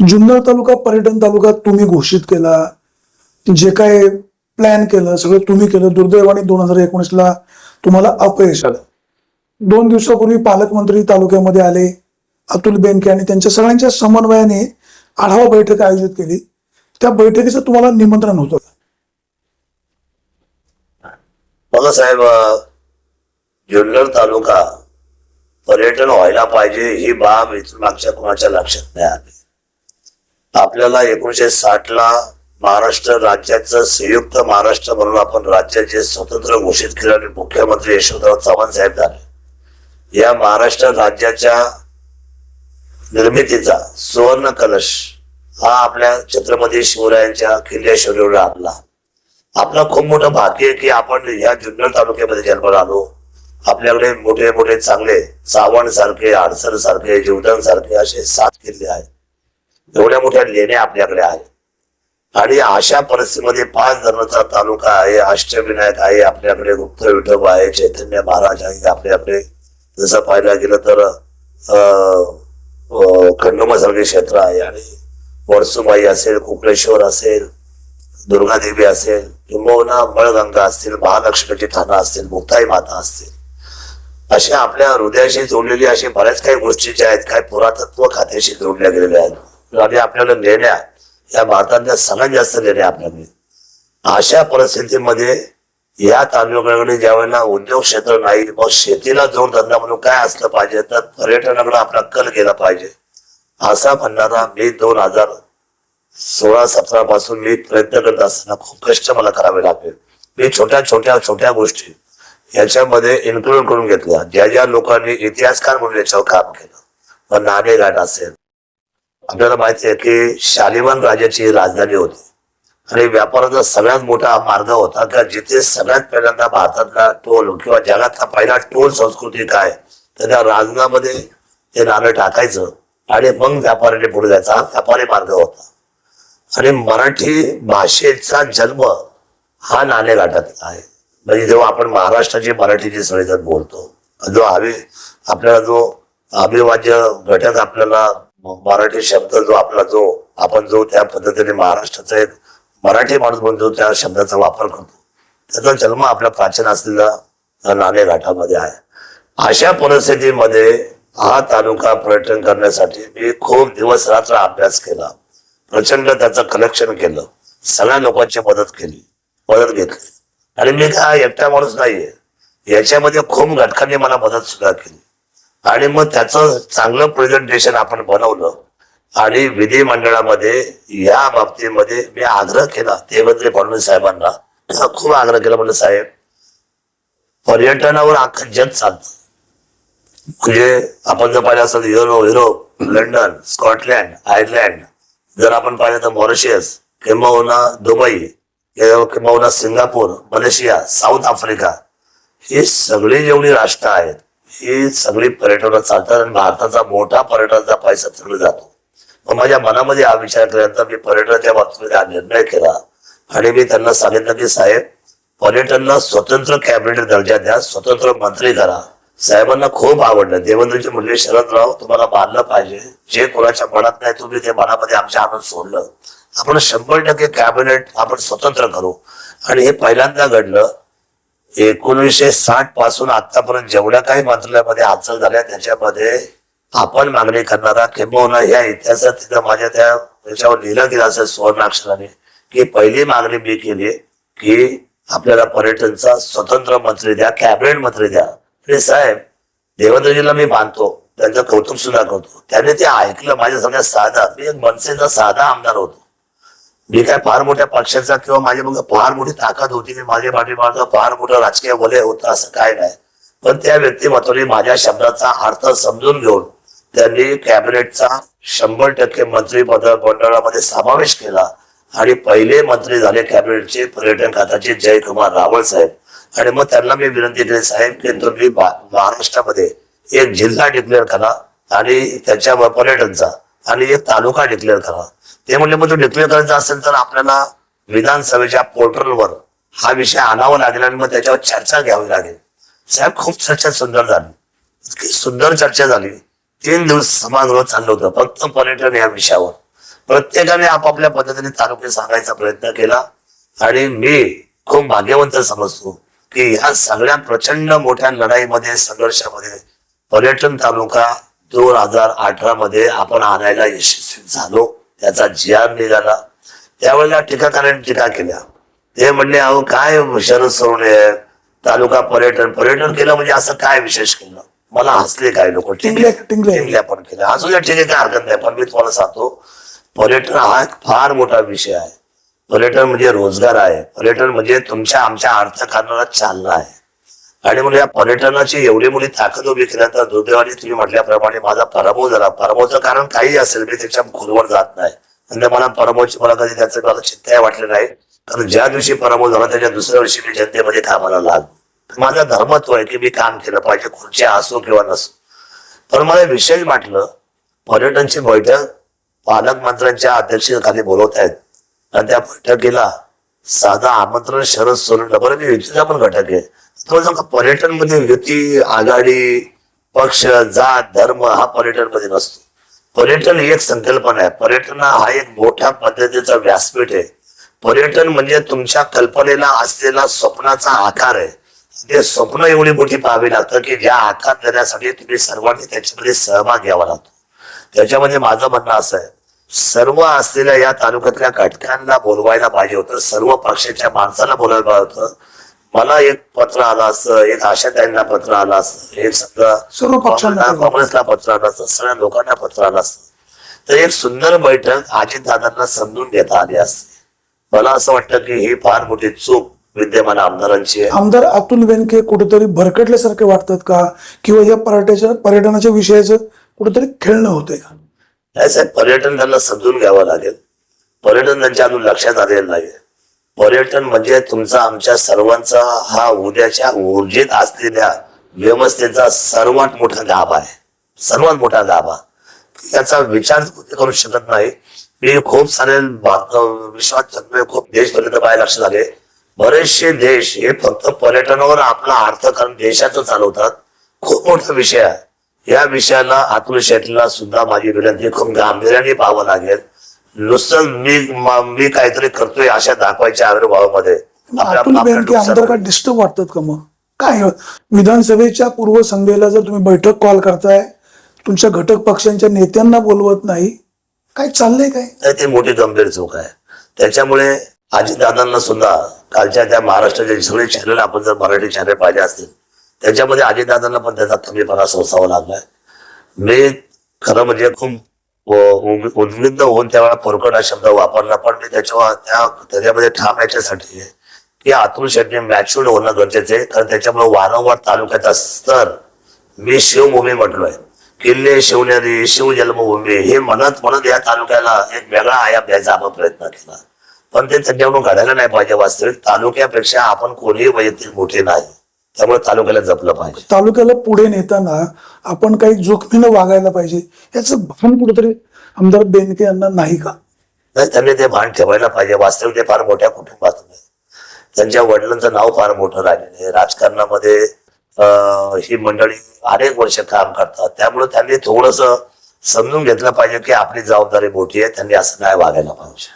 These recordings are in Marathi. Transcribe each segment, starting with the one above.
जुन्नर तालुका पर्यटन तालुका तुम्ही घोषित केला. जे काय प्लॅन केलं सगळं तुम्ही केलं. दुर्दैवाने दोन हजार एकोणीसला तुम्हाला अपयश आलं. दोन दिवसापूर्वी पालकमंत्री तालुक्यामध्ये आले अतुल बेनके आणि त्यांच्या सगळ्यांच्या समन्वयाने आढावा बैठक आयोजित केली. त्या बैठकीचं तुम्हाला निमंत्रण होतं बघा साहेब जुन्नर तालुका पर्यटन व्हायला पाहिजे ही बाब मागच्या कोणाच्या लक्षात नाही आली. आपल्याला एकोणीशे साठ ला महाराष्ट्र राज्याचं संयुक्त महाराष्ट्र म्हणून आपण राज्याचे स्वतंत्र घोषित केलं आणि मुख्यमंत्री यशवंतराव चव्हाण साहेब झाले. या महाराष्ट्र राज्याच्या निर्मितीचा सुवर्ण कलश हा आपल्या छत्रपती शिवरायांच्या किल्ल्या शौर्यावर आणला आपलं खूप मोठं भाग्य आहे की आपण या जुन्नर तालुक्यामध्ये जन्माला आलो. आपल्याकडे मोठे मोठे चांगले सावण सारखे आडसर सारखे जीवदान सारखे असे सात किल्ले आहेत. एवढ्या मोठ्या लेण्या आपल्याकडे आहेत. आणि अशा परिस्थितीमध्ये पाच धरणाचा तालुका आहे अष्टविनायक आहे आपल्याकडे गुप्त विठोब आहे चैतन्य महाराज आहे आपल्याकडे. जसं पाहायला गेलं तर खंडोबासारखे क्षेत्र आहे आणि वरसुबाई असेल कुकलेश्वर असेल दुर्गादेवी असेल किंबहुना मळगंगा असतील महालक्ष्मीची थाना असतील मुक्ताई माता असतील. अशा आपल्या हृदयाशी जोडलेली अशी बऱ्याच काही गोष्टी ज्या आहेत काही पुरातत्व खात्याशी जोडल्या गेलेल्या आहेत. आणि आपल्याला लेण्या या भारतातल्या सगळ्यात जास्त लेण्या आपल्याकडे अशा परिस्थितीमध्ये या तालुक्याकडे ज्या वेळेला उद्योग क्षेत्र नाही मग शेतीला जोडधंदा म्हणून काय असलं पाहिजे तर पर्यटनाकडे आपला कल केला पाहिजे. असा म्हणणारा मी दोन हजार सोळा सतरा पासून मी प्रयत्न करत असताना खूप कष्ट मला करावे लागले. मी छोट्या छोट्या छोट्या गोष्टी याच्यामध्ये इन्क्लूड करून घेतल्या. ज्या ज्या लोकांनी इतिहासकार म्हणून याच्यावर काम केलं. मग नाणेघाट असेल आपल्याला माहिती आहे की शालिवान राजाची राजधानी होती. आणि व्यापाराचा सगळ्यात मोठा मार्ग होता का जिथे सगळ्यात पहिल्यांदा भारतातला टोल किंवा जगातला पहिला टोल संस्कृती काय तर त्या राजनामध्ये ते नाणं टाकायचं आणि मग व्यापाऱ्याने पुढे जायचा हा व्यापारी मार्ग होता. आणि मराठी भाषेचा जन्म हा नाणेघाटात आहे. म्हणजे जेव्हा आपण महाराष्ट्राची मराठीची सगळेजण बोलतो जो हवे आपल्याला जो अभिवाज्य घटक आपल्याला मराठी शब्द जो आपला जो आपण जो त्या पद्धतीने महाराष्ट्राचा एक मराठी माणूस म्हणून जो त्या शब्दाचा वापर करतो त्याचा जन्म आपल्या प्राचीन असलेल्या नाणेघाटामध्ये आहे. अशा परिस्थितीमध्ये हा तालुका पर्यटन करण्यासाठी मी खूप दिवस रात्र अभ्यास केला. प्रचंड त्याचं कलेक्शन केलं. सगळ्या लोकांची मदत केली. मदत घेतली. आणि मी काय एकटा माणूस नाहीये. याच्यामध्ये खूप घटकांनी मला मदत सुद्धा केली. आणि मग त्याचं चांगलं प्रेझेंटेशन आपण बनवलं. आणि विधिमंडळामध्ये या बाबतीमध्ये मी आग्रह केला देवेंद्र फडणवीस साहेबांना. खूप आग्रह केला म्हणलं साहेब पर्यटनावर अख्खं जग चालतं. म्हणजे आपण जर पाहिलं असेल euro Europe London Scotland Ireland जर आपण पाहिलं तर मॉरिशियस किंबहुना दुबई किंबहुना सिंगापूर मलेशिया साऊथ आफ्रिका ही सगळी जेवढी राष्ट्र आहेत ही सगळी पर्यटनात चालतात आणि भारताचा मोठा पर्यटनाचा पैसा तिकडे जातो. मग माझ्या मनामध्ये हा विचार केल्यानंतर मी पर्यटनाच्या बाबतीमध्ये हा निर्णय केला. आणि मी त्यांना सांगितलं की साहेब पर्यटनला स्वतंत्र कॅबिनेट दर्जा द्या स्वतंत्र मंत्री करा. साहेबांना खूप आवडलं. देवेंद्रजी म्हणले शरदराव तुम्हाला मानलं पाहिजे. जे कोणाच्या मनात नाही तुम्ही ते मनामध्ये आमच्या आणून सोडलं. आपण शंभर टक्के कॅबिनेट आपण स्वतंत्र करू. आणि हे पहिल्यांदा घडलं. एकोणीसशे साठपासून आतापर्यंत जेवढ्या काही मंत्रालयामध्ये हालचाल झाल्या त्याच्यामध्ये आपण मागणी करणारा किंबहुना या इतिहासात तिथं माझ्या त्या याच्यावर लिहिलं गेलं असेल सुवर्णाक्षराने की पहिली मागणी मी केली की आपल्याला पर्यटनचा स्वतंत्र मंत्री द्या कॅबिनेट मंत्री द्या. साहेब देवेंद्रजीला मी मानतो त्यांचं कौतुक सुद्धा करतो. त्याने ते ऐकलं माझ्या सगळ्या साधा मी एक मनसेचा साधा आमदार होतो. मी काय फार मोठ्या पक्षाचा किंवा माझ्या मग फार मोठी ताकद होती की माझ्या पाठीमागं फार मोठं राजकीय वलय होतं असं काय नाही. पण त्या व्यक्तिमत्वाने माझ्या शब्दाचा अर्थ समजून घेऊन त्यांनी कॅबिनेटचा शंभर टक्के मंत्री मंडळामध्ये समावेश केला. आणि पहिले मंत्री झाले कॅबिनेटचे पर्यटन खात्याचे जयकुमार रावळ साहेब. आणि मग त्यांना मी विनंती केली साहेब की तुम्ही महाराष्ट्रामध्ये एक जिल्हा डिक्लेअर करा आणि त्याच्यावर पर्यटनचा आणि एक तालुका डिक्लेअर करा. ते म्हणले मग तो डिक्लेअर करायचा असेल तर आपल्याला विधानसभेच्या पोर्टलवर हा विषय आणावा लागेल आणि मग त्याच्यावर चर्चा घ्यावी लागेल. साहेब खूप चर्चा सुंदर झाली. इतकी सुंदर चर्चा झाली. तीन दिवस सभागृह चाललं होतं फक्त पर्यटन या विषयावर. प्रत्येकाने आपापल्या पद्धतीने तालुके सांगायचा प्रयत्न केला. आणि मी खूप भाग्यवंत समजतो की ह्या सगळ्या प्रचंड मोठ्या लढाईमध्ये संघर्षामध्ये पर्यटन तालुका दोन हजार अठरा मध्ये आपण आणायला यशस्वी झालो. त्याचा जियार निघाला त्यावेळेला टीकाकारांनी टीका केल्या. ते म्हणले अहो काय शरद सोडणे तालुका पर्यटन पर्यटन केलं म्हणजे असं काय विशेष केलं? मला हसले काय लोक? टिंगल्या- टिंगल्या. टिंगल्या पण केल्या असू द्या ठीक आहे काय हरकत नाही पण मी तुम्हाला सांगतो पर्यटन हा एक फार मोठा विषय आहे. पर्यटन म्हणजे रोजगार आहे. पर्यटन म्हणजे तुमच्या आमच्या अर्थकारणाला चालना आहे. आणि म्हणून या पर्यटनाची एवढी मोठी ताकद उभी केल्यानंतर दुर्दैवाने तुम्ही म्हटल्याप्रमाणे माझा पराभव झाला. पराभवचं कारण काही असेल मी त्याच्या खोलवर जात नाही. आणि मला पराभवची मला कधी त्याचं मला चिंताही वाटलं नाही. कारण ज्या दिवशी पराभव झाला त्याच्या दुसऱ्या दिवशी मी जनतेमध्ये कामाला लागलो. माझा धर्मत्व आहे की मी काम केलं पाहिजे खुर्ची असो किंवा नसो. पण मला विशेष वाटलं पर्यटनची बैठक पालकमंत्र्यांच्या अध्यक्षतेखाली बोलवत आहेत आणि त्या बैठकीला साधा आमंत्रण शरद सोडलं बरं मी युतीचा पण घटक आहे. तो जर का पर्यटनमध्ये युती आघाडी पक्ष जात धर्म हा पर्यटनमध्ये नसतो. पर्यटन ही एक संकल्पना आहे. पर्यटन हा एक मोठ्या पद्धतीचा व्यासपीठ आहे. पर्यटन म्हणजे तुमच्या कल्पनेला असलेला स्वप्नाचा आकार आहे. ते स्वप्न एवढी मोठी पाहावी लागतं की ज्या आकार देण्यासाठी तुम्ही सर्वांनी त्याच्यामध्ये सहभाग घ्यावा लागतो. त्याच्यामध्ये माझं म्हणणं असं आहे सर्व असलेल्या या तालुक्यातल्या घटकांना बोलवायला पाहिजे होतं. सर्व पक्षाच्या माणसाला बोलायला पाहिजे होतं. मला एक पत्र आलं असतं एक आशाताईंना पत्र आलं असतं एक समजा सर्व पक्षांना काँग्रेसला पत्र आलं असतं सगळ्या लोकांना पत्र आलं असतं तर एक सुंदर बैठक अजितदादांना समजून घेता आली असते. मला असं वाटतं की ही फार मोठी चूक विद्यमान आमदारांची आमदार अतुल बेनके कुठेतरी भरकटल्यासारखे वाटतात का? किंवा या पर्यटनाच्या पर्यटनाच्या विषयाचं कुठेतरी खेळणं होतंय का? नाही साहेब पर्यटन त्यांना समजून घ्यावं लागेल. पर्यटन त्यांच्या अजून लक्षात आलेलं नाही पर्यटन म्हणजे तुमचा आमच्या सर्वांचा हा उद्याच्या ऊर्जेत असलेल्या व्यवस्थेचा सर्वात मोठा गाभा आहे. सर्वात मोठा गाभा. याचा विचार करू शकत नाही. मी खूप सारे विश्वास विश्वात खूप देशपर्यंत बाहेर लक्ष आले. बरेचसे देश हे फक्त पर्यटनावर आपला अर्थकारण देशाचं चालवतात. खूप मोठा विषय आहे. या विषयाला अतुल शेट्टीला सुद्धा माझी विनंती खूप गांभीर्याने पाहावं लागेल. नुसतं मी म- काहीतरी करतोय अशा दाखवायच्या आविर्भावामध्ये आमदार का. डिस्टर्ब वाटतात का मग? काय विधानसभेच्या पूर्वसंध्येला जर तुम्ही बैठक कॉल करताय तुमच्या घटक पक्षांच्या नेत्यांना बोलवत नाही काय चाललंय काय? ती मोठी गंभीर चूक आहे. त्याच्यामुळे अजितदादांना सुद्धा कालच्या त्या महाराष्ट्राचे सगळे चॅनल आपण जर मराठी चॅनल पाहिले असतील त्याच्यामध्ये अजितदादांना पण त्याचा कमीपणा सोसावा लागलाय. मी खरं म्हणजे खूप उद्विग्न होऊन त्यावेळेला फोरकट हा शब्द वापरला पण मी त्याच्यावर त्या त्याच्यामध्ये ठाम याच्यासाठी की अतुल शेट्टी मॅच्युअर्ड होणं गरजेचं आहे. कारण त्याच्यामुळे वारंवार तालुक्याचा स्तर मी शिवभूमी म्हटलोय. किल्ले शिवनेरी शिव जन्मभूमी हे म्हणत म्हणत या तालुक्याला एक वेगळा आयाम द्यायचा आपण प्रयत्न केला. पण ते त्यांच्याकडून घडायला नाही पाहिजे वास्तविक. तालुक्यापेक्षा आपण कोणीही वैयक्तिक मोठे नाही. त्यामुळे तालुक्याला जपलं पाहिजे. तालुक्याला पुढे नेताना आपण काही जोखमीनं वागायला पाहिजे याचं भान कुठेतरी आमदार बेनके यांना नाही का? नाही त्यांनी ते भान ठेवायला पाहिजे. वास्तविक ते फार मोठ्या कुटुंबातून आहे. त्यांच्या वडिलांचं नाव फार मोठं राहिलेलं आहे. राजकारणामध्ये ही मंडळी अनेक वर्ष काम करतात. त्यामुळे त्यांनी थोडस समजून घेतलं पाहिजे की आपली जबाबदारी मोठी आहे. त्यांनी असं नाही वागायला पाहिजे.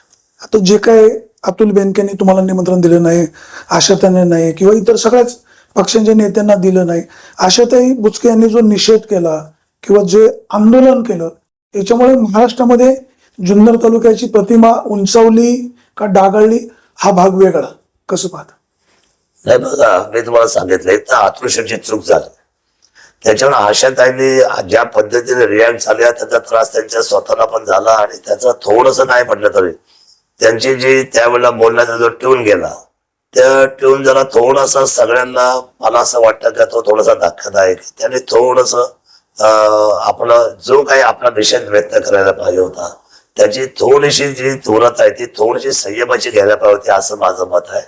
आता जे काय अतुल बेनकेने तुम्हाला निमंत्रण दिलं नाही आशाताने नाही किंवा इतर सगळ्याच पक्षांच्या नेत्यांना दिलं नाही. आशाताई बुचके यांनी जो निषेध केला किंवा जे आंदोलन केलं याच्यामुळे महाराष्ट्रामध्ये जुन्नर तालुक्याची प्रतिमा उंचावली का डागळली हा भाग वेगळा. कसं पाहता? नाही बघा मी तुम्हाला सांगितलं तर आत्मशेची चूक झाली. त्याच्यामुळे आशाताईंनी ज्या पद्धतीने रिॲक्ट झाल्या त्याचा त्रास त्यांच्या स्वतःला पण झाला आणि त्याचा थोडस नाही म्हटलं तरी त्यांची जी त्यावेळेला बोलण्याचा जो ट्यून गेला त्या ट्यून जरा थोडासा सगळ्यांना मला असं वाटतं का तो थोडासा धक्कादायक आहे. त्याने थोडस आपलं जो काही आपला निषेध व्यक्त करायला पाहिजे होता त्याची थोडीशी जी थोरत आहे ती थोडीशी संयमाची घ्यायला पाहिजे होती असं माझं मत आहे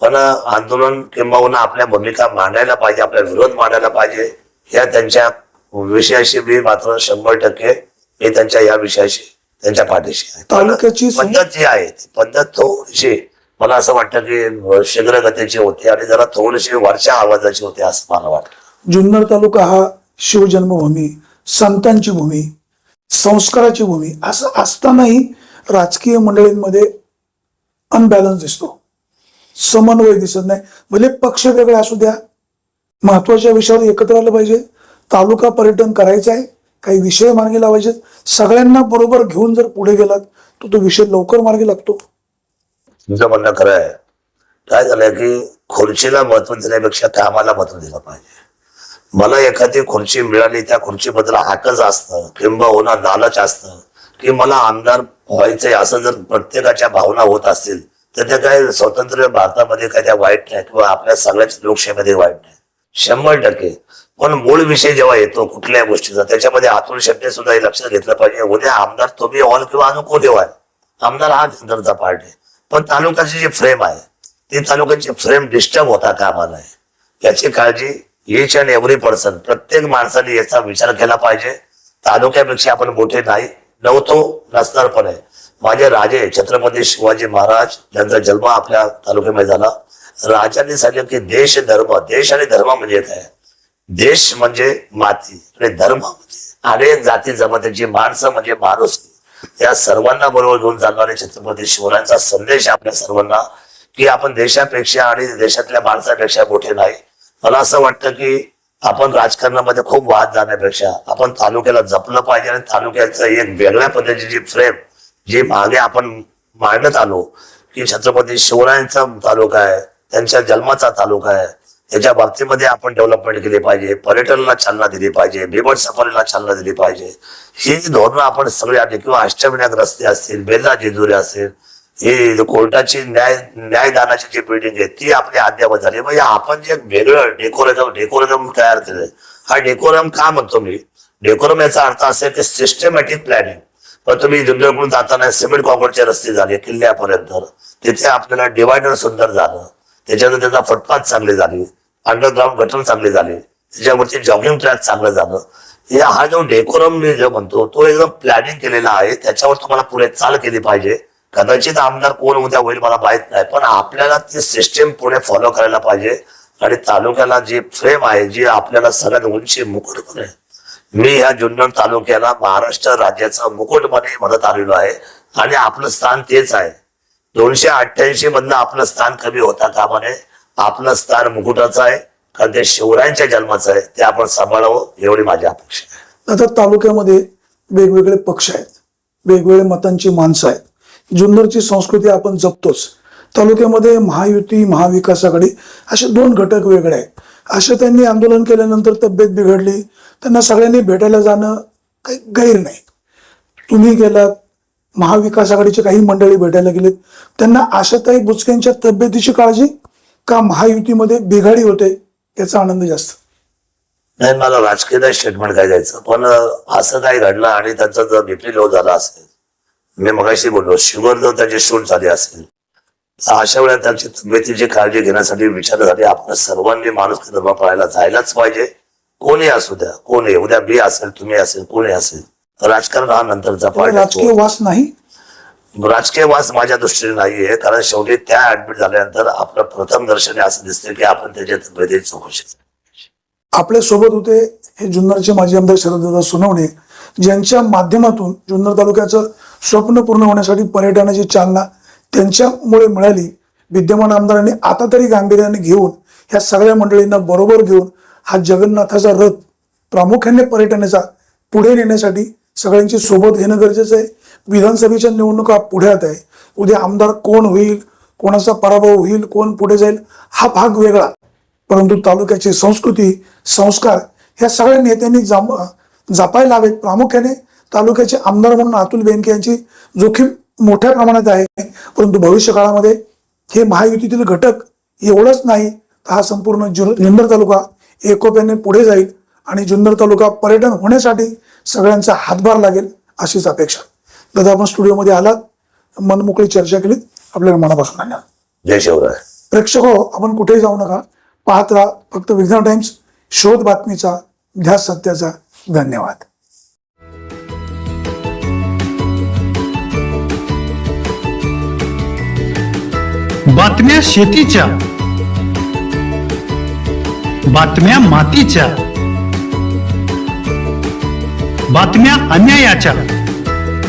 पण आंदोलन किंबहुना आपल्या भूमिका मांडायला पाहिजे आपला विरोध मांडायला पाहिजे या त्यांच्या विषयाशी मी मात्र शंभर टक्के मी त्यांच्या या विषयाशी त्यांच्या पाठीशी आहे. पद्धत जी आहे ती पद्धत थोडीशी मला असं वाटतं की शीघ्र होते होती आणि जरा थोडीशी वरच्या आवाजाची होते असं मला वाटतं. जुन्नर तालुका हा शिवजन्मभूमी संतांची भूमी संस्काराची भूमी असं असतानाही राजकीय मंडळींमध्ये अनबॅलन्स दिसतो. समन्वय दिसत नाही. भले पक्ष वेगळे असू द्या महत्त्वाच्या विषयावर एकत्र आलं पाहिजे तालुका पर्यटन करायचं आहे काही विषय मार्गी लावायचे सगळ्यांना बरोबर घेऊन जर पुढे गेलात तर तो विषय लवकर मार्गी लागतो. तुमचं म्हणणं खरं आहे. काय झालंय की खुर्चीला महत्त्व देण्यापेक्षा कामाला महत्त्व दिलं पाहिजे. मला एखादी खुर्ची मिळाली त्या खुर्चीबद्दल हाकच असतं किंबहुना लालच असतं की मला आमदार व्हायचंय असं जर प्रत्येकाच्या भावना होत असतील तर त्या काय स्वतंत्र भारतामध्ये काय त्या वाईट नाही किंवा आपल्या सगळ्याच लोकशाहीमध्ये वाईट नाही. शंभर टक्के. पण मूळ विषय जेव्हा येतो कुठल्या गोष्टीचा त्याच्यामध्ये आतून शब्द सुद्धा हे लक्षात घेतलं पाहिजे. उद्या आमदार तुम्ही ऑल किंवा अनुकूल आहे आमदार हा नंतरचा पार्ट आहे. पण तालुक्याची जे फ्रेम आहे ती तालुक्याची फ्रेम डिस्टर्ब होता कामा नये याची काळजी इच अँड एव्हरी पर्सन प्रत्येक माणसाने याचा विचार केला पाहिजे. तालुक्यापेक्षा आपण मोठे नाही नव्हतो नसणार पण आहे. माझे राजे छत्रपती शिवाजी महाराज यांचा जन्म आपल्या तालुक्यामध्ये झाला. राजांनी सांगितलं की देश धर्म देश आणि धर्म म्हणजे काय? देश म्हणजे माती आणि धर्म म्हणजे. अनेक जाती जमातीची माणसं म्हणजे माणूस. या सर्वांना बरोबर घेऊन जाणारे छत्रपती शिवरायांचा संदेश आपल्या सर्वांना की आपण देशापेक्षा आणि देशातल्या माणसापेक्षा मोठे नाही. मला असं वाटतं की आपण राजकारणामध्ये खूप वाद जाण्यापेक्षा आपण तालुक्याला जपलं पाहिजे आणि तालुक्याचं एक वेगळ्या पद्धतीची फ्रेम जी मागे आपण मांडत आलो की छत्रपती शिवरायांचा तालुका आहे त्यांच्या जन्माचा तालुका आहे त्याच्या बाबतीमध्ये आपण डेव्हलपमेंट केली पाहिजे पर्यटनाला चालना दिली पाहिजे बिबट सफारीला चालना दिली पाहिजे. ही धोरणं आपण सगळे आणली किंवा अष्टविनायक रस्ते असतील बेला जेजुरी असेल ही कोर्टाची न्याय न्यायदानाची जी बिल्डिंग आहे ती आपली अद्यावत झाली. म्हणजे आपण जे वेगळं डेकोरेजम डेकोरेजम तयार केलंय हा डेकोरम का म्हणतो मी? डेकोरम याचा अर्थ असेल की सिस्टमॅटिक प्लॅनिंग पण तुम्ही जुंदरकडून जाताना सिमेंट कॉन्क्रीटचे रस्ते झाले किल्ल्यापर्यंत. तिथे आपल्याला डिवायडर सुंदर झालं. त्याच्यानंतर त्याचा फुटपाथ चांगले झाली. अंडरग्राऊंड गटर चांगले झाले. त्याच्यावरती जॉगिंग ट्रॅक चांगलं झालं. हा जो डेकोरम मी जो म्हणतो तो एकदम प्लॅनिंग केलेला आहे. त्याच्यावर तुम्हाला पुढे चाल केली पाहिजे. कदाचित आमदार कोण उद्या होईल मला माहीत नाही पण आपल्याला ती सिस्टीम पुढे फॉलो करायला पाहिजे. आणि तालुक्याला जी फ्रेम आहे जी आपल्याला सगळ्यात उंची मुकुट पण आहे. मी ह्या जुन्नर तालुक्याला महाराष्ट्र राज्याचा मुकुटमध्ये म्हणत आलेलो आहे. आणि आपलं स्थान तेच आहे. दोनशे अठ्ठ्याऐंशी मधलं आपलं स्थान कमी होता कामाने आपलं स्थान मुकुटाचं आहे कारण ते शिवरायांच्या जन्माचं आहे ते आपण सांभाळावं एवढी माझी अपेक्षा आता तालुक्यामध्ये वेगवेगळे पक्ष आहेत वेगवेगळे मतांची माणसं आहेत. जुन्नरची संस्कृती आपण जपतोच. तालुक्यामध्ये महायुती महाविकास आघाडी असे दोन घटक वेगळे आहेत. असे त्यांनी आंदोलन केल्यानंतर तब्येत बिघडली त्यांना सगळ्यांनी भेटायला जाणं काही गैर नाही. तुम्ही गेलात महाविकास आघाडीचे काही मंडळी भेटायला गेलेत त्यांना आशाताई बुचकेंच्या तब्येतीची काळजी का महायुतीमध्ये बिघाडी होते याचा आनंद जास्त. नाही मला राजकीय स्टेटमेंट काय द्यायचं? पण असं काही घडलं आणि त्यांचा जर बीपी लो झाला असेल मी मगाशी बोललो शुगर जर त्याची शूट झाली असेल तर अशा वेळेला त्यांची तब्येतीची काळजी घेण्यासाठी विचारासाठी आपण सर्वांनी माणूस धर्म पाळायला जायलाच पाहिजे. कोणी असू द्या कोणी उद्या मी असेल तुम्ही असेल कोणी असेल राजकारण हा नंतरचा राजकीय वास नाही राजकीय वास माझ्या दृष्टीने नाहीये कारण शेवटी त्या ऍडमिट झाल्यानंतर आपलं प्रथम दर्शनी असं दिसतं की आपण त्याच्या तब्येतीची चौकशी आपल्यासोबत होते हे जुन्नरचे माजी आमदार शरददादा सोनवणे ज्यांच्या माध्यमातून जुन्नर तालुक्याचं स्वप्न पूर्ण होण्यासाठी पर्यटनाची चालना त्यांच्यामुळे मिळाली. विद्यमान आमदारांनी आता तरी गांभीर्याने घेऊन ह्या सगळ्या मंडळींना बरोबर घेऊन हा जगन्नाथाचा रथ प्रामुख्याने पर्यटनाचा पुढे नेण्यासाठी सगळ्यांची सोबत घेणं गरजेचं आहे. विधानसभेच्या निवडणुका पुढ्यात आहे. उद्या आमदार कोण होईल कोणाचा पराभव होईल कोण पुढे जाईल हा भाग वेगळा. परंतु तालुक्याची संस्कृती संस्कार ह्या सगळ्या नेत्यांनी जाम जपायला हवेत प्रामुख्याने. तालुक्याचे आमदार म्हणून अतुल बेनके यांची जोखीम मोठ्या प्रमाणात आहे. परंतु भविष्य काळामध्ये हे महायुतीतील घटक एवढंच नाही तर हा संपूर्ण जु जुन्नर तालुका एकोप्याने पुढे जाईल आणि जुन्नर तालुका पर्यटन होण्यासाठी सगळ्यांचा हातभार लागेल अशीच अपेक्षा. दादा आपण स्टुडिओमध्ये आलात मनमोकळी चर्चा केली आपल्याला मनापासून धन्यवाद. जय शिवराय. प्रेक्षक हो आपण कुठेही जाऊ नका पाहत राहा फक्त विज्ञान टाइम्स शोध बातमीचा ध्यास सत्याचा धन्यवाद. बातम्या शेतीच्या बातम्या मातीच्या बातम्या अन्यायाच्या.